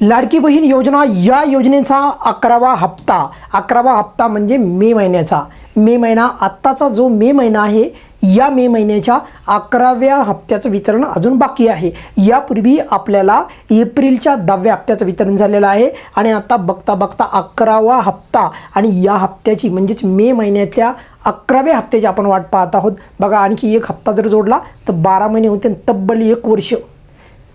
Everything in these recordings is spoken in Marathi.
लाडकी बहीण योजना या योजनेचा अकरावा हप्ता. अकरावा हप्ता म्हणजे मे महिन्याचा. मे महिना आत्ताचा जो मे महिना आहे या मे महिन्याच्या अकराव्या हप्त्याचं वितरण अजून बाकी आहे. यापूर्वी आपल्याला एप्रिलच्या दहाव्या हप्त्याचं वितरण झालेलं आहे आणि आता बघता बघता अकरावा हप्ता आणि या हप्त्याची म्हणजेच मे महिन्यातल्या अकराव्या हप्त्याची आपण वाट पाहत आहोत. बघा आणखी एक हप्ता जर जोडला तर बारा महिने होते आणि तब्बल एक वर्ष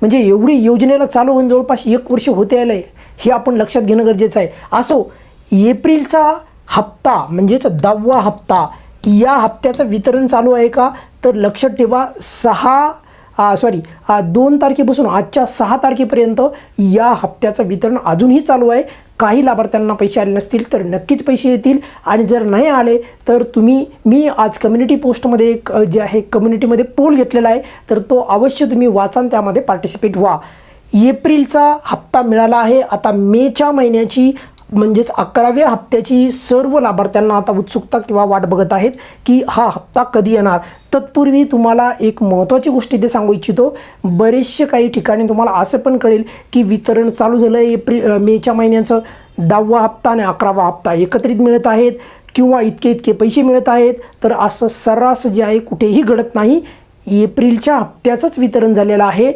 म्हणजे एवढी योजनेला चालू होऊन जवळपास एक वर्ष होते आलं आहे हे आपण लक्षात घेणं गरजेचं आहे. असो एप्रिलचा हप्ता म्हणजेच दहावा हप्ता या हप्त्याचं वितरण चालू आहे का? तर लक्षात ठेवा सहा सॉरी दोन तारखेपासून आजच्या सहा तारखेपर्यंत या हप्त्याचं वितरण अजूनही चालू आहे. काही लाभार्थ्यांना पैसे आले नसतील तर नक्कीच पैसे येतील. आणि जर नाही आले तर तुम्ही मी आज कम्युनिटी पोस्टमध्ये एक जे आहे कम्युनिटीमध्ये पोल घेतलेला आहे तर तो अवश्य तुम्ही वाचा त्यामध्ये पार्टिसिपेट व्हा. एप्रिलचा हप्ता मिळाला आहे. आता मेच्या महिन्याची म्हणजेच अकराव्या हप्त्याची सर्व लाभार्थ्यांना आता उत्सुकता किंवा वाट बघत आहेत की हा हप्ता कधी येणार? तत्पूर्वी तुम्हाला एक महत्त्वाची गोष्ट इथे सांगू इच्छितो. बरेचसे काही ठिकाणी तुम्हाला असं पण कळेल की वितरण चालू झालं आहे एप्रिल मेच्या महिन्याचं. दहावा हप्ता आणि अकरावा हप्ता एकत्रित मिळत आहेत किंवा इतके इतके पैसे मिळत आहेत. तर असं सर्रास जे आहे कुठेही घडत नाही. एप्रिलच्या हप्त्याचंच वितरण झालेलं आहे.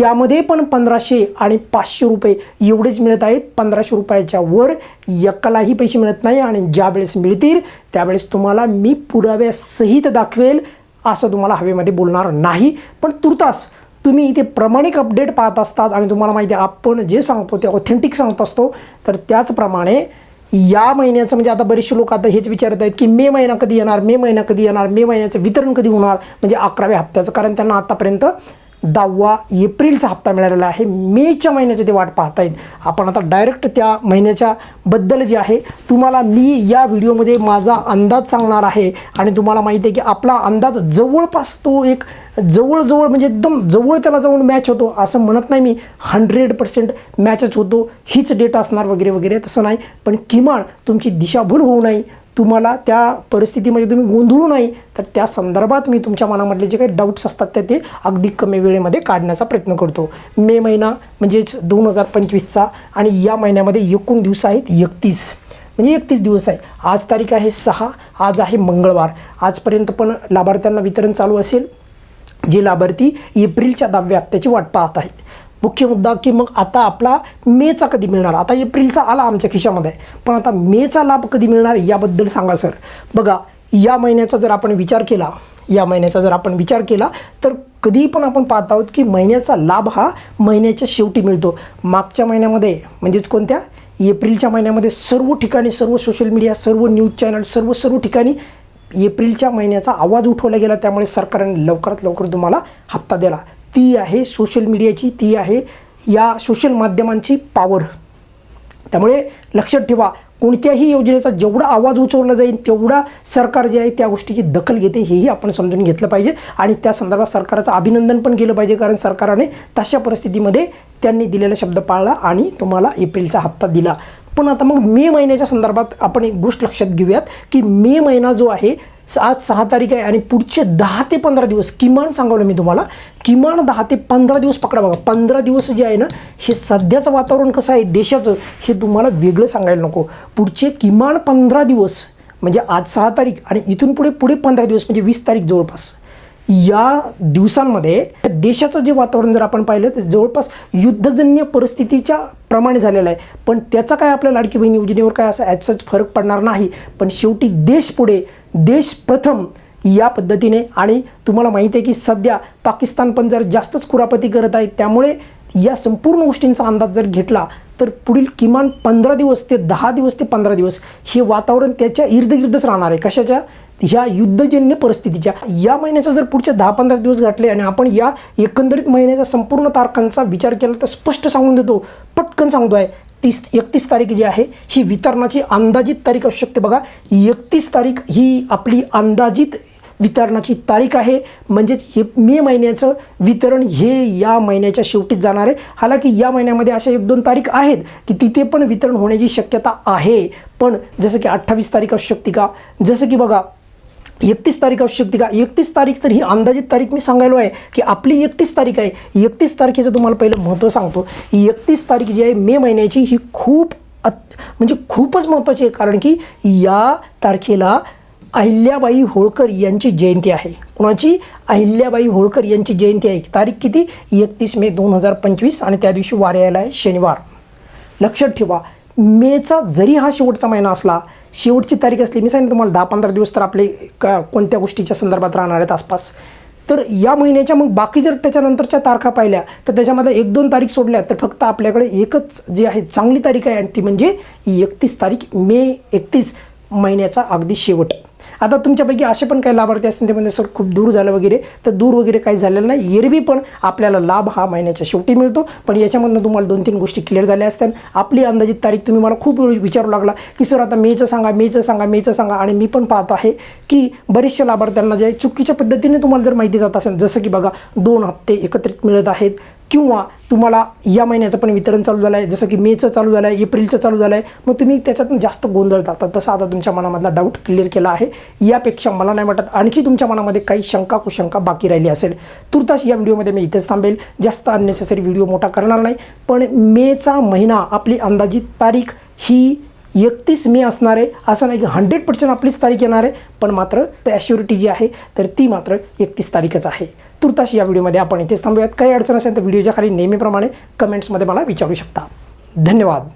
त्यामध्ये पण पंधराशे आणि पाचशे रुपये एवढेच मिळत आहेत. पंधराशे रुपयाच्या वर एकालाही पैसे मिळत नाही आणि ज्या वेळेस मिळतील त्यावेळेस तुम्हाला मी पुराव्यासहित दाखवेल असं तुम्हाला हवेमध्ये बोलणार नाही. पण तुर्तास तुम्ही इथे प्रामाणिक अपडेट पाहत असतात आणि तुम्हाला माहिती आहे आपण जे सांगतो ते ऑथेंटिक सांगत असतो. तर त्याचप्रमाणे या महिन्याचं म्हणजे आता बरेचसे लोक आता हेच विचारत आहेत की मे महिना कधी येणार मे महिना कधी येणार मे महिन्याचं वितरण कधी होणार? म्हणजे अकराव्या हप्त्याचं. कारण त्यांना आतापर्यंत दहावा एप्रिलचा हप्ता मिळालेला आहे. मेच्या महिन्याची ते वाट पाहतायत आपण आता डायरेक्ट त्या महिन्याच्या बद्दल जे आहे तुम्हाला मी या व्हिडिओमध्ये माझा अंदाज सांगणार आहे. आणि तुम्हाला माहिती आहे की आपला अंदाज जवळपास तो एक जवळजवळ म्हणजे एकदम जवळ त्याला जाऊन मॅच होतो असं म्हणत नाही मी. हंड्रेड पर्सेंट मॅचच होतो. हीच डेट असणार वगैरे वगैरे तसं नाही. पण किमान तुमची दिशाभूल होऊ नये. तुम्हाला त्या परिस्थितीमध्ये तुम्ही गोंधळू नाही तर त्या संदर्भात मी तुमच्या मनामधले जे काही डाऊट्स असतात ते ते अगदी कमी वेळेमध्ये काढण्याचा प्रयत्न करतो. मे महिना म्हणजेच दोन हजार पंचवीसचा आणि या महिन्यामध्ये एकूण दिवस आहेत एकतीस. म्हणजे एकतीस दिवस आहे. आज तारीख आहे सहा आज आहे मंगळवार. आजपर्यंत पण लाभार्थ्यांना वितरण चालू असेल. जे लाभार्थी एप्रिलच्या दहाव्या हप्त्याची वाट पाहत आहेत. मुख्य मुद्दा की मग आता आपला मेचा कधी मिळणार? आता एप्रिलचा आला आमच्या खिशामध्ये. पण आता मेचा लाभ कधी मिळणार याबद्दल सांगा सर. बघा या महिन्याचा जर आपण विचार केला या महिन्याचा जर आपण विचार केला तर कधी पण आपण पाहत आहोत की महिन्याचा लाभ हा महिन्याच्या शेवटी मिळतो. मागच्या महिन्यामध्ये म्हणजेच कोणत्या? एप्रिलच्या महिन्यामध्ये सर्व ठिकाणी सर्व सोशल मीडिया सर्व न्यूज चॅनल सर्व सर्व ठिकाणी एप्रिलच्या महिन्याचा आवाज उठवला गेला. त्यामुळे सरकारने लवकरात लवकर तुम्हाला हप्ता दिला. ती आहे सोशल मीडियाची ती आहे या सोशल माध्यमांची पॉवर त्यामुळे लक्षात ठेवा कोणत्याही योजनेचा जेवढा आवाज उचवला जाईल तेवढा सरकार जे आहे त्या गोष्टीची दखल घेते हेही आपण समजून घेतलं पाहिजे. आणि त्या संदर्भात सरकारचं अभिनंदन पण केलं पाहिजे कारण सरकारने तशा परिस्थितीमध्ये त्यांनी दिलेला शब्द पाळला आणि तुम्हाला एप्रिलचा हप्ता दिला. पण आता मग मे महिन्याच्या संदर्भात आपण एक गोष्ट लक्षात घेऊयात की मे महिना जो आहे आज सहा तारीख आहे आणि पुढचे दहा ते पंधरा दिवस किमान सांगवलं मी तुम्हाला किमान दहा ते पंधरा दिवस पकडा बघा. पंधरा दिवस जे आहे ना हे सध्याचं वातावरण कसं आहे देशाचं हे तुम्हाला वेगळं सांगायला नको. पुढचे किमान पंधरा दिवस म्हणजे आज सहा तारीख आणि इथून पुढे पुढे पंधरा दिवस म्हणजे वीस तारीख जवळपास. या दिवसांमध्ये देशाचं जे वातावरण जर आपण पाहिलं तर जवळपास युद्धजन्य परिस्थितीच्या प्रमाणे झालेलं आहे. पण त्याचा काय आपल्या लाडकी बहीण योजनेवर काय असा ॲज फरक पडणार नाही. पण शेवटी देश पुढे देश प्रथम या पद्धतीने आणि तुम्हाला माहिती आहे की सध्या पाकिस्तान पण जर जास्तच कुरापती करत आहे त्यामुळे या संपूर्ण गोष्टींचा अंदाज जर घेतला तर पुढील किमान पंधरा दिवस ते दहा दिवस ते पंधरा दिवस हे वातावरण त्याच्या इर्दगिर्दच राहणार आहे. कशाच्या? ह्या युद्धजन्य परिस्थितीच्या. या महिन्याचा जर पुढचे दहा पंधरा दिवस गाठले आणि आपण या एकंदरीत महिन्याच्या संपूर्ण तारखांचा विचार केला तर स्पष्ट सांगून देतो पटकन सांगतो आहे तीस एकतीस तारीख जी आहे ही वितरणाची अंदाजित तारीख असू शकते. बघा एकतीस तारीख ही आपली अंदाजित वितरणाची तारीख आहे. म्हणजेच हे मे महिन्याचं वितरण हे या महिन्याच्या शेवटीच जाणार आहे. हालाकी या महिन्यामध्ये अशा एक दोन तारीख आहेत की तिथे पण वितरण होण्याची शक्यता आहे. पण जसं की अठ्ठावीस तारीख असू शकते का? जसं की बघा एकतीस तारीख असू शकते का? एकतीस तारीख तर ही अंदाजित तारीख मी सांगायलो आहे की आपली एकतीस तारीख आहे. एकतीस तारखेचं तुम्हाला पहिलं महत्त्व सांगतो. एकतीस तारीख जी आहे मे महिन्याची ही खूप अत म्हणजे खूपच महत्त्वाची आहे. कारण की या तारखेला अहिल्याबाई होळकर यांची जयंती आहे. कोणाची? अहिल्याबाई होळकर यांची जयंती आहे. तारीख किती? एकतीस मे दोन हजार पंचवीस आणि त्या दिवशी वार यायला आहे शनिवार. लक्षात ठेवा मेचा जरी हा शेवटचा महिना असला शेवटची तारीख असली मी सांगितलं तुम्हाला दहा पंधरा दिवस तर आपले का कोणत्या गोष्टीच्या संदर्भात राहणार आहेत आसपास. तर या महिन्याच्या मग बाकी जर त्याच्यानंतरच्या तारखा पाहिल्या तर त्याच्यामध्ये एक दोन तारीख सोडल्या तर फक्त आपल्याकडे एकच जी आहे चांगली तारीख आहे आणि ती म्हणजे एकतीस तारीख मे एकतीस महिन्याचा अगदी शेवट. आता तुमच्यापैकी असे पण काही लाभार्थी असतील ते म्हणजे सर खूप दूर झालं वगैरे तर दूर वगैरे काही झालेलं नाही. एरवी पण आपल्याला लाभ हा महिन्याच्या शेवटी मिळतो. पण याच्यामधनं तुम्हाला दोन तीन गोष्टी क्लिअर झाल्या असतात आपली अंदाजित तारीख तुम्ही मला खूप वेळ विचारू लागला की सर आता मेचं सांगा मेचं सांगा मेचं सांगा. आणि मी पण पाहत आहे की बरेचशा लाभार्थ्यांना जे चुकीच्या पद्धतीने तुम्हाला जर माहिती जात असेल जसं की बघा दोन हप्ते एकत्रित मिळत आहेत. किंवा तुम्हाला या महिन्याचं पण वितरण चालू झालं आहे जसं की मेचं चालू झालं आहे एप्रिलचं चालू झालं आहे मग तुम्ही त्याच्यातून जास्त गोंधळता तर तसं आता तुमच्या मनामधला डाऊट क्लिअर केला आहे. यापेक्षा मला नाही वाटत आणखी तुमच्या मनामध्ये काही शंका कुशंका बाकी राहिली असेल तुर्तास या व्हिडिओमध्ये मी इथेच थांबेल. जास्त अननेसेसरी व्हिडिओ मोठा करणार नाही पण मेचा महिना आपली अंदाजित तारीख ही एकतीस मे असणार आहे असं नाही की हंड्रेड पर्सेंट आपलीच तारीख येणार आहे पण मात्र ॲश्युरिटी जी आहे तर ती मात्र एकतीस तारीखच आहे. तुर्तास या व्हिडिओमध्ये आपण इथेच थांबूयात. काही अडचण असेल तर व्हिडिओच्या खाली नेहमीप्रमाणे कमेंट्समध्ये मला विचारू शकता. धन्यवाद.